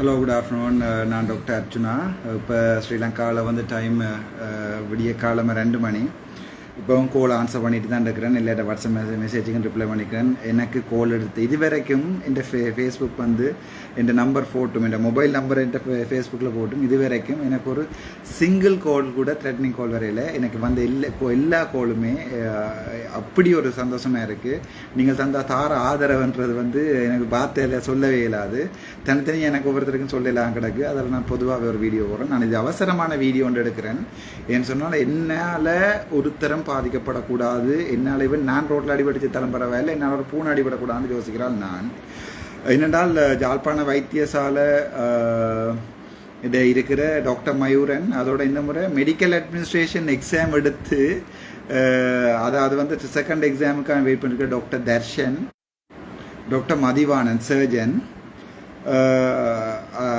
Hello good afternoon நான் doctor Archuna இப்போ ஸ்ரீலங்காவில் வந்து டைம் uh, விடிய காலமாக ரெண்டு மணி. இப்போவும் கோல் ஆன்சர் பண்ணிட்டு தான் இருக்கிறேன். இல்லாட்ட வாட்ஸ்அப் மெசேஜ் மெசேஜுக்கும் ரிப்ளை பண்ணிக்கிறேன். எனக்கு கோல் எடுத்து இது வரைக்கும் என் ஃபே ஃபேஸ்புக் வந்து என் நம்பர் போட்டும் என் மொபைல் நம்பர் என் ஃபேஸ்புக்கில் போட்டும் இது வரைக்கும் எனக்கு ஒரு சிங்கிள் கால் கூட த்ரெட்னிங் கால் வரையில் எனக்கு வந்த எல்லா கோ- எல்லா கோலுமே அப்படி ஒரு சந்தோஷமாக இருக்குது நீங்கள் தந்த தார ஆதரவுன்றது வந்து எனக்கு வார்த்தையில் சொல்லவே இயலாது. தனித்தனி எனக்கு ஒவ்வொருத்தருக்கும் சொல்லலாம் கிடக்கு. அதில் நான் பொதுவாகவே ஒரு வீடியோ போடுறேன். நான் இது அவசரமான வீடியோ ஒன்று எடுக்கிறேன். ஏன்னு சொன்னால் என்னால் ஒருத்தரம் பாதிக்கப்படக்கூடாது. என்னால் இவன் நான் ரோட்டில் அடிபடிச்சு தரம் வேலை என்னால் ஒரு பூனை அடிபடக்கூடாதுன்னு யோசிக்கிறாள் நான். என்னென்றால் ஜாழ்ப்பாண வைத்தியசாலை இதை இருக்கிற டாக்டர் மயூரன் அதோட இந்த முறை மெடிக்கல் அட்மினிஸ்ட்ரேஷன் எக்ஸாம் எடுத்து அதை அதாவது வந்து செகண்ட் எக்ஸாமுக்காக வெயிட் பண்ணிருக்க doctor Darshan doctor Mathivanan surgeon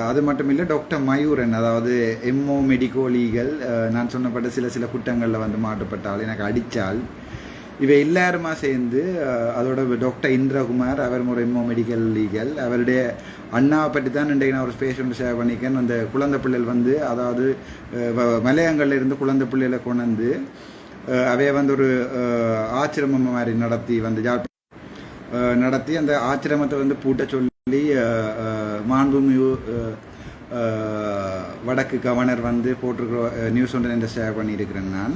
அது மட்டும் இல்லை டாக்டர் மயூரன் அதாவது எம்ஓ மெடிக்கோ லீகல் நான் சொன்னப்பட்ட சில சில குற்றங்களில் வந்து மாற்றப்பட்டால் எனக்கு அடித்தால் இவை எல்லாருமா சேர்ந்து அதோட டாக்டர் இந்திரகுமார் அவர் ஒரு எம்ஓ மெடிக்கல் லீகல் அவருடைய அண்ணாவை பற்றி தான் இன்றைக்கு நான் ஒரு பேஷண்ட் ஷேர் பண்ணிக்கேன். அந்த குழந்தை பிள்ளைகள் வந்து அதாவது வ- மலையங்கள்ல இருந்து குழந்தை பிள்ளைகளை கொண்டு வந்து அவைய வந்து ஒரு ஆச்சிரமம் மாதிரி நடத்தி வந்து நடத்தி அந்த ஆச்சிரமத்தை வந்து பூட்ட சொல்லி அஹ், மாண்புமிகு வடக்கு கவர்னர் வந்து போட்டிருக்கிற நியூஸ் ஒன்று என்று ஷேர் பண்ணியிருக்கிறேன் நான்.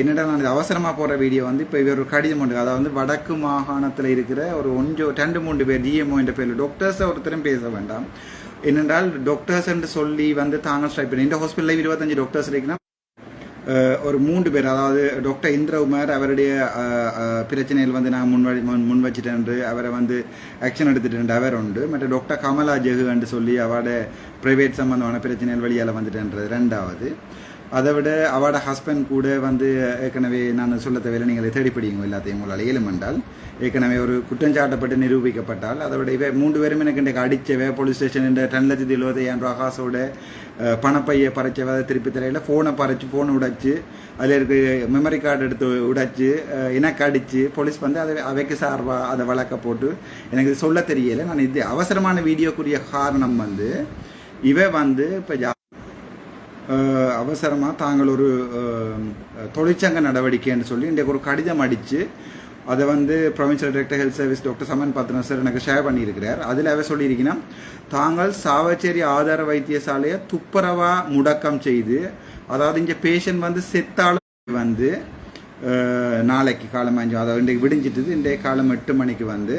என்னடா நான் இது அவசரமாக போகிற வீடியோ வந்து இப்போ இவர் ஒரு கடிதம் ஒன்று அதாவது வந்து வடக்கு மாகாணத்தில் இருக்கிற ஒரு ஒன்று ரெண்டு மூன்று பேர் டிஎம்ஓ என்ற பேரில் டாக்டர்ஸை ஒருத்தரும் பேச வேண்டாம். என்னென்றால் டாக்டர்ஸ் என்று சொல்லி வந்து தாங்கள் ஸ்ட்ரைக் பண்ணி இந்த ஹாஸ்பிட்டலில் இருபத்தஞ்சு டாக்டர்ஸ் இருக்குன்னா ஒரு மூன்று பேர் அதாவது டாக்டர் இந்திரகுமார் அவருடைய பிரச்சனையில் வந்து நான் முன்வழி முன் முன் வச்சுட்டேன் அவரை வந்து ஆக்ஷன் எடுத்துட்டேன் அவர் உண்டு. மற்ற டாக்டர் கமலா ஜெகு என்று சொல்லி அவரோட பிரைவேட் சம்பந்தமான பிரச்சனைகள் வழியால் வந்துட்டேன்றது. ரெண்டாவது அதை விட அவட ஹஸ்பண்ட் கூட வந்து ஏற்கனவே நான் சொல்ல தேவையில்லை. நீங்கள் அதை தேடி எல்லாத்தையும் உங்களால் இயலும் என்றால் ஏற்கனவே ஒரு குற்றஞ்சாட்டப்பட்டு நிரூபிக்கப்பட்டால் அதை விட இவ மூன்று பேரும் எனக்கு இன்றைக்கு அடித்தவே. போலீஸ் ஸ்டேஷன் இந்த ரெண்டு லட்சத்தி எழுபத்தையாயிரம் ரூபா காசோட பணப்பையை பணப்பையை அதை திருப்பி தரையில் ஃபோனை பறைச்சி ஃபோனை உடைச்சு அதில் இருக்க மெமரி கார்டு எடுத்து உடைச்சு எனக்கு அடித்து போலீஸ் வந்து அதை அவைக்கு சார்பாக அதை வழக்க போட்டு எனக்கு இது சொல்ல தெரியலை. நான் இது அவசரமான வீடியோக்குரிய காரணம் வந்து இவ வந்து இப்போ அவசரமாக தாங்கள் ஒரு தொழிற்சங்க நடவடிக்கைன்னு சொல்லி இன்றைக்கு ஒரு கடிதம் அடித்து அதை வந்து provincial director health service doctor Saman Pathran sir எனக்கு ஷேர் பண்ணியிருக்கிறார். அதில் அவர் சொல்லியிருக்கீங்கன்னா தாங்கள் சாவச்சேரி ஆதார வைத்தியசாலையை துப்புரவா முடக்கம் செய்து அதாவது இங்கே பேஷண்ட் வந்து செத்தாலும் வந்து நாளைக்கு காலம் அஞ்சு அதாவது இன்றைக்கு விடிஞ்சிட்டது இன்றைய காலம் எட்டு மணிக்கு வந்து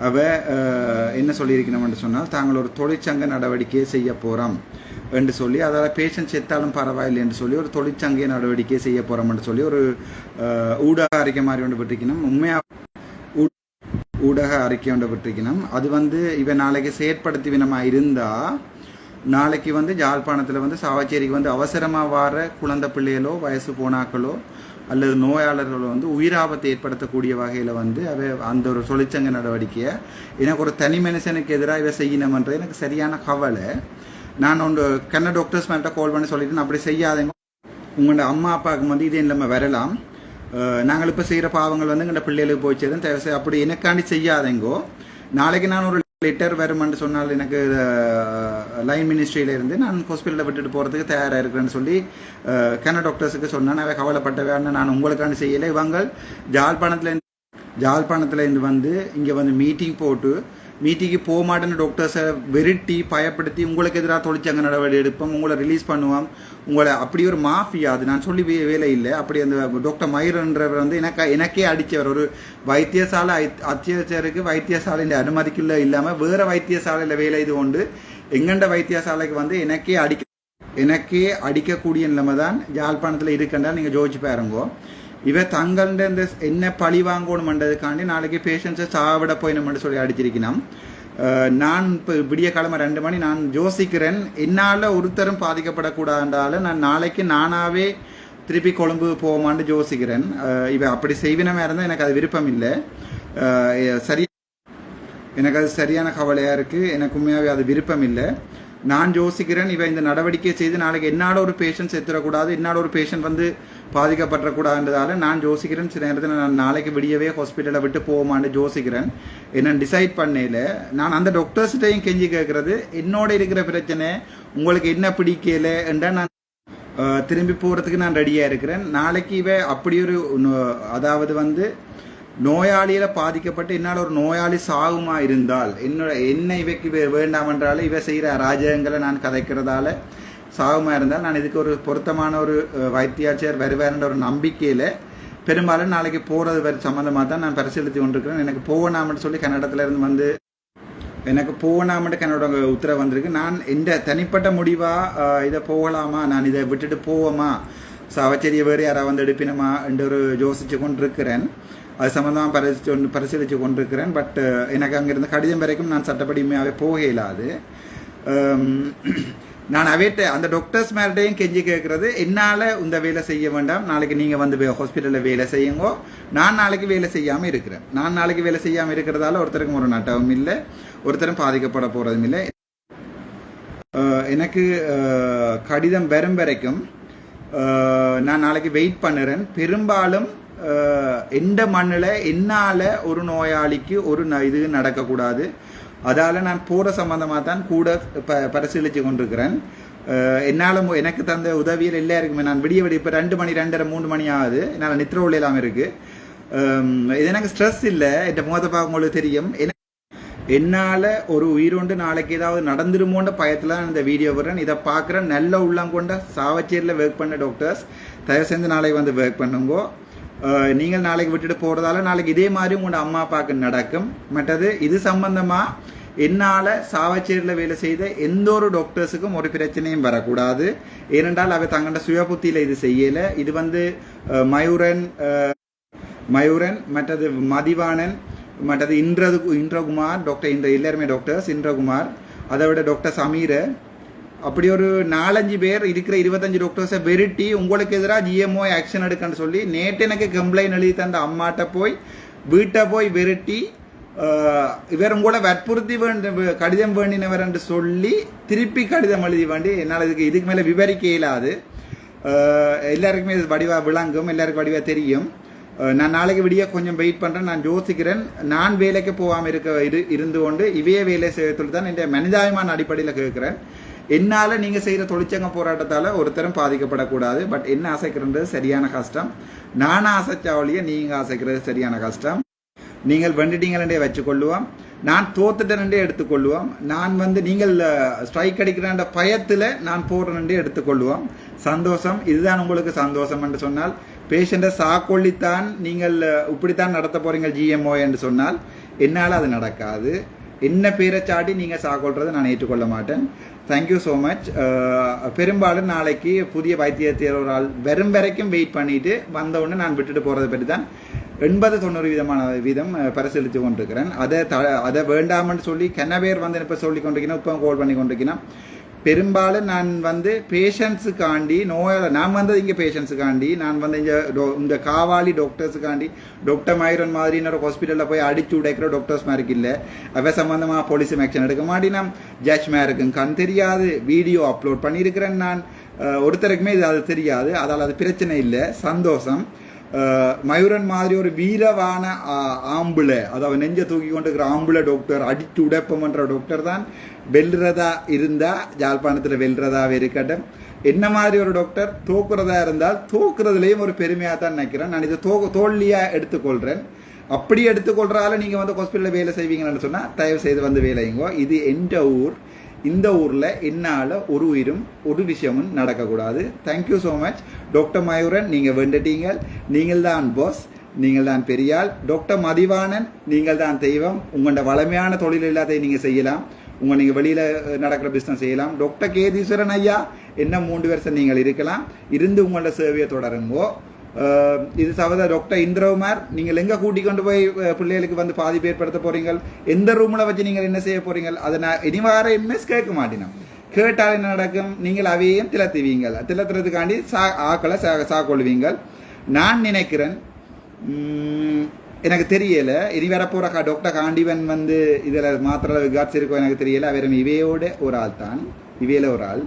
அவ என்ன சொல்லியிருக்கணும்னு சொன்னால் தாங்கள் ஒரு தொழிற்சங்க நடவடிக்கையை செய்ய போகிறோம் என்று சொல்லி அதால் பேஷண்ட் செத்தாலும் பரவாயில்லை என்று சொல்லி ஒரு தொழிற்சங்க நடவடிக்கை செய்ய போகிறோம்னு சொல்லி ஒரு ஊடக அறிக்கை மாதிரி ஒன்று பெற்றிருக்கணும் உண்மையாக ஊடக அறிக்கை ஒன்று பெற்றிருக்கணும் அது வந்து இவன் நாளைக்கு செயற்படுத்திவினமாக இருந்தால் நாளைக்கு வந்து யாழ்ப்பாணத்தில் வந்து சாவச்சேரிக்கு வந்து அவசரமாக வர குழந்தை பிள்ளைகளோ வயசு போனாக்களோ அல்லது நோயாளர்களோ வந்து உயிராபத்தை ஏற்படுத்தக்கூடிய வகையில் வந்து அவை அந்த ஒரு தொழிற்சங்க நடவடிக்கையை எனக்கு ஒரு தனி மனுஷனுக்கு எதிராக இவை செய்யணுமன்றது எனக்கு சரியான கவலை. நான் ஒன்று கண்ண டாக்டர்ஸ் மேட்ட கால் பண்ணி சொல்லிட்டு நான் அப்படி செய்யாதேங்க. உங்களோட அம்மா அப்பாவுக்கு வந்து இதே இல்லாமல் வரலாம். நாங்கள் இப்போ செய்கிற பாவங்கள் வந்து எங்களோட பிள்ளைகளுக்கு போய் சேரும். தேவை அப்படி எனக்காண்டி செய்யாதேங்கோ. நாளைக்கு நான் ஒரு லெட்டர் வருமென்று சொன்னால் எனக்கு லைன் மினிஸ்ட்ரியில இருந்து நான் ஹாஸ்பிட்டலில் விட்டுட்டு போகிறதுக்கு தயாராக இருக்கிறேன்னு சொல்லி அஹ், கன டாக்டர்ஸுக்கு சொன்னேன். அவை கவலைப்பட்டவே நான் உங்களுக்கான செய்யலை. இவங்க ஜாழ்ப்பாணத்துலேருந்து ஜாழ்ப்பாணத்துலேருந்து வந்து இங்கே வந்து மீட்டிங் போட்டு மீட்டிங்கு போக மாட்டேன்னு டாக்டர்ஸை வெரிட்டி பயப்படுத்தி உங்களுக்கு எதிராக தொழிற்சங்க நடவடிக்கை எடுப்போம் உங்களை ரிலீஸ் பண்ணுவோம். உங்களை அப்படி ஒரு மாஃபியா அது நான் சொல்லி வேலை இல்லை. அப்படி அந்த டாக்டர் மயூரன்றவர் வந்து எனக்கு எனக்கே அடித்தவர். ஒரு வைத்தியசாலை ஐ- வைத்தியசாலையில் வைத்தியசாலையின் அனுமதிக்குள்ள இல்லாமல் வேறு வைத்தியசாலையில் வேலை இது கொண்டு எங்கண்ட வைத்தியசாலைக்கு வந்து எனக்கே அடிக்க எனக்கே அடிக்கக்கூடிய நிலைமை தான் யாழ்ப்பாணத்தில் இருக்கண்டா நீங்கள் ஜோதிச்சு பாருங்கோ. இவ தங்கள்ட இந்த என்ன பழி வாங்கணுமன்றதுக்காண்டி நாளைக்கு பேஷண்ட்ஸை சாவிட போயினோம்னு சொல்லி அடிச்சிருக்கணும் நான் இப்போ விடிய கிழமை ரெண்டு மணி நான் யோசிக்கிறேன். என்னால் ஒருத்தரும் பாதிக்கப்படக்கூடாதால நான் நாளைக்கு நானாகவே திருப்பி கொழும்பு போவோமான்னு யோசிக்கிறேன். அஹ் இவ அப்படி செய்வினமாக இருந்தால் எனக்கு அது விருப்பம் இல்லை சரி எனக்கு அது சரியான கவலையாக இருக்குது எனக்கு உண்மையாகவே அது விருப்பம் இல்லை நான் யோசிக்கிறேன். இவன் இந்த நடவடிக்கையை செய்து நாளைக்கு என்னால் ஒரு பேஷண்ட் செத்துடக்கூடாது என்னால் ஒரு பேஷண்ட் வந்து பாதிக்கப்படக்கூடாதுன்றதால நான் யோசிக்கிறேன் சில நேரத்தில் நான் நாளைக்கு விடியவே ஹாஸ்பிட்டலை விட்டு போவோமான்னு யோசிக்கிறேன் என்னன்னு டிசைட் பண்ணையில் நான் அந்த டாக்டர்ஸ்கிட்டையும் கெஞ்சி கேட்குறது என்னோட இருக்கிற பிரச்சனை உங்களுக்கு என்ன பிடிக்கல? என்றால் நான் திரும்பி போகிறதுக்கு நான் ரெடியாக இருக்கிறேன். நாளைக்கு இவ அப்படி ஒரு அதாவது வந்து நோயாளியில் பாதிக்கப்பட்டு என்னால் ஒரு நோயாளி சாகுமா இருந்தால் என்னோட என்ன இவைக்கு வேண்டாம் என்றாலும் இவ செய்கிற அராஜகங்களை நான் கதைக்கிறதால சாகுமா இருந்தால் நான் இதுக்கு ஒரு பொருத்தமான ஒரு வைத்தியாச்சியர் வருவார்ன்ற ஒரு நம்பிக்கையில் பெரும்பாலும் நாளைக்கு போகிறது வர சம்மந்தமாக தான் நான் பரிசீலித்து கொண்டிருக்கிறேன். எனக்கு போகணாமன்னு சொல்லி கன்னடத்துல இருந்து வந்து எனக்கு போகணாமன்ட்டு என்னோட உத்தரவு வந்திருக்கு. நான் இந்த தனிப்பட்ட முடிவாக இதை போகலாமா நான் இதை விட்டுட்டு போவோமா சாவச்சேரியை வேறு யாராவது வந்து எடுப்பினமா என்று ஒரு யோசித்து கொண்டிருக்கிறேன். அது சம்மந்தமாக பரிசு பரிசீலித்து கொண்டிருக்கிறேன். பட் எனக்கு அங்கேருந்து கடிதம் வரைக்கும் நான் சட்டப்படிமையாகவே போக இயலாது நான் அவைட்ட அந்த டாக்டர்ஸ் மேர்டையும் கெஞ்சி கேட்கறது என்னால் இந்த வேலை செய்ய வேண்டாம். நாளைக்கு நீங்கள் வந்து ஹாஸ்பிட்டலில் வேலை செய்யுங்கோ. நான் நாளைக்கு வேலை செய்யாமல் இருக்கிறேன். நான் நாளைக்கு வேலை செய்யாமல் இருக்கிறதால ஒருத்தருக்கும் ஒரு நட்டவும் இல்லை. ஒருத்தரும் பாதிக்கப்பட போகிறதும் இல்லை. எனக்கு கடிதம் வரும் வரைக்கும் நான் நாளைக்கு வெயிட் பண்ணுறேன். பெரும்பாலும் எந்த மண்ணில் என்னால் ஒரு நோயாளிக்கு ஒரு ந- இது நடக்கக்கூடாது. அதால் நான் போகிற சம்மந்தமாக தான் கூட ப பரிசீலித்து கொண்டிருக்கிறேன். என்னால் எனக்கு தந்த உதவியில் எல்லாருக்குமே நான் விடிய விடிய இப்போ ரெண்டு மணி ரெண்டரை மூணு மணி ஆகுது. என்னால் நித்திர ஒளி இல்லாமல் இருக்குது இது எனக்கு ஸ்ட்ரெஸ் இல்லை. என் முகத்தை பார்க்க உங்களுக்கு தெரியும். என்னால் ஒரு உயிரோண்டு நாளைக்கு ஏதாவது நடந்துருமோன்ற பயத்தில் நான் இந்த வீடியோ விடுறேன் இதை பார்க்குற நல்ல உள்ளம் கொண்ட சாவச்சேரியில் ஒர்க் பண்ண டாக்டர்ஸ் தயவு செஞ்சு நாளைக்கு வந்து ஒர்க் பண்ணுங்கோ. நீங்கள் நாளைக்கு விட்டுட்டு போகிறதால நாளைக்கு இதே மாதிரி உங்களோட அம்மா அப்பாவுக்கு நடக்கும். மற்றது இது சம்பந்தமாக என்னால் சாவச்சேரியில் வேலை செய்த எந்த ஒரு டாக்டர்ஸுக்கும் ஒரு பிரச்சனையும் வரக்கூடாது. ஏனென்றால் அவை தங்களோட சுய புத்தியில் இது செய்யலை. இது வந்து மயூரன் மயூரன் மற்றது மதிவாணன் மற்றது இன்றது இந்திரகுமார் டாக்டர் இந்த எல்லாருமே டாக்டர்ஸ் இந்திரகுமார். அதை விட டாக்டர் சமீரை அப்படி ஒரு நாலஞ்சு பேர் இருக்கிற இருபத்தஞ்சு டாக்டர்ஸை வெரிட்டி உங்களுக்கு எதிராக ஜிஎம்ஓ ஆக்ஷன் எடுக்கன்னு சொல்லி நேற்று எனக்கு கம்ப்ளைண்ட் எழுதி தந்த அம்மாட்ட போய் வீட்டை போய் வெருட்டி இவர் உங்களோட வற்புறுத்தி வேண்டு கடிதம் வேண்டினவர் என்று சொல்லி திருப்பி கடிதம் எழுதி வேண்டி என்னால் இதுக்கு இதுக்கு மேலே விவரிக்க இயலாது எல்லாருக்குமே இது வடிவாக விளங்கும் எல்லாருக்கும் வடிவாக தெரியும். நான் நாளைக்கு விடிய கொஞ்சம் வெயிட் பண்ணுறேன் நான் யோசிக்கிறேன். நான் வேலைக்கு போகாமல் இருக்க இரு இருந்து கொண்டு இவையே வேலை செய்யறது தான் என்னுடைய மனிதாயமான அடிப்படையில் கேட்குறேன். என்னால் நீங்கள் செய்கிற தொழிற்சங்க போராட்டத்தால் ஒருத்தரும் பாதிக்கப்படக்கூடாது. பட் என்ன ஆசைக்கிறது சரியான கஷ்டம். நான் ஆசைச்சாவளியை நீங்கள் ஆசைக்கிறது சரியான கஷ்டம். நீங்கள் வெண்டுட்டீங்களே வச்சுக்கொள்ளுவோம். நான் தோத்துட்டேனே எடுத்துக்கொள்வோம் நான் வந்து நீங்கள் ஸ்ட்ரைக் அடிக்கிறன்ற பயத்தில் நான் போடுறேனே எடுத்துக்கொள்வோம் சந்தோஷம். இதுதான் உங்களுக்கு சந்தோஷம் என்று சொன்னால். பேஷண்ட்டை சாக்கொள்ளித்தான் நீங்கள் இப்படித்தான் நடத்த போகிறீங்க ஜிஎம்ஓ என்று சொன்னால் என்னால் அது நடக்காது. என்ன பேரை சாட்டி நீங்கள் சாகொள்றதை நான் ஏற்றுக்கொள்ள மாட்டேன். தேங்க்யூ ஸோ மச் பெரும்பாலும் நாளைக்கு புதிய வைத்தியத்தில் ஒரு ஆள் வரும் வரைக்கும் வெயிட் பண்ணிட்டு வந்தவுடனே நான் விட்டுட்டு போகிறத பற்றி தான் எண்பது தொண்ணூறு விதமான வீதம் uh, பரிசீலித்து கொண்டிருக்கிறேன். அதை த அதை வேண்டாம்னு சொல்லி கென்ன பேர் வந்து இப்போ சொல்லி கொண்டிருக்கீங்கன்னா இப்போ கோல் பண்ணி கொண்டிருக்கீங்கன்னா பெரும்பாலும் நான் வந்து பேஷண்ட்ஸுக்காண்டி நோயால் நான் வந்தது இங்கே பேஷண்ட்ஸுக்காண்டி நான் வந்து இங்கே டோ- இந்த காவாலி டாக்டர்ஸுக்காண்டி டாக்டர் மயூரன் மாதிரி இன்னொரு ஹாஸ்பிட்டலில் போய் அடிச்சு உடைக்கிற டாக்டர்ஸ் மாதிரி இல்லை. அவ சம்மந்தமாக போலீஸும் ஆக்ஷன் எடுக்க மாட்டினா ஜட்ஜ் மேருக்கும் கண் தெரியாது. வீடியோ அப்லோட் பண்ணியிருக்கிறேன் நான். ஒருத்தருக்குமே இது அது தெரியாது. அதால் அது பிரச்சனை இல்லை. சந்தோஷம். மயூரன் மாதிரி ஒரு வீரவான ஆ- ஆம்புல அதாவது நெஞ்ச தூக்கி கொண்டு இருக்கிற ஆம்புல டாக்டர் அடித்து உடைப்பமன்ற டாக்டர் தான் வெல்றதா இருந்தா ஜாழ்ப்பாணத்தில் வெல்றதாவே இருக்கட்டும் என்ன மாதிரி ஒரு டாக்டர் தோக்குறதா இருந்தால் தோக்குறதுலேயும் ஒரு பெருமையாக தான் நினைக்கிறேன் நான் இதை தோ தோல்வியா எடுத்துக்கொள்கிறேன் அப்படி எடுத்துக்கொள்றால நீங்க வந்து ஹாஸ்பிட்டலில் வேலை செய்வீங்கன்னு சொன்னால் தயவு செய்து வந்து வேலைங்கோ இது எந்த ஊர் இந்த ஊரில் என்னால் ஒரு உயிரும் ஒரு விஷயமும் நடக்கக்கூடாது. Thank you so much doctor Mayuran நீங்கள் வேண்டுட்டீங்க. நீங்கள் தான் பாஸ் நீங்கள் தான் பெரியாள். டாக்டர் மதிவாணன் நீங்கள் தான் தெய்வம். உங்களோட வளமையான தொழில் எல்லாத்தையும் நீங்கள் செய்யலாம். உங்கள் நீங்கள் வெளியில் நடக்கிற பிஸ்னஸ் செய்யலாம். டாக்டர் கேதீஸ்வரன் ஐயா என்ன மூன்று வருஷம் நீங்கள் இருக்கலாம். இருந்து உங்களோட சேவையை தொடருங்கோ. இது சகோதர டாக்டர் இந்திரகுமார் நீங்கள் எங்கே கூட்டிக் கொண்டு போய் பிள்ளைகளுக்கு வந்து பாதிப்பு ஏற்படுத்த போகிறீங்கள் எந்த ரூமில் வச்சு நீங்கள் என்ன செய்ய போகிறீங்க அதை நான் இனி வார எம்எஸ் கேட்க மாட்டேன் கேட்டால் என்ன நடக்கும்? நீங்கள் அவையும் திளத்துவீங்கள் திலத்துறதுக்காண்டி சா ஆக்களை சா சாக்கொள்வீங்கள் நான் நினைக்கிறேன் எனக்கு தெரியல. இனி வரப்போகிற கா- டாக்டர் காண்டிவன் வந்து இதில் மாத்திர விகாட்ஸ் இருக்கோ எனக்கு தெரியல. அவரும் இவையோட ஒரு ஆள் தான் இவையில ஒரு ஆள்.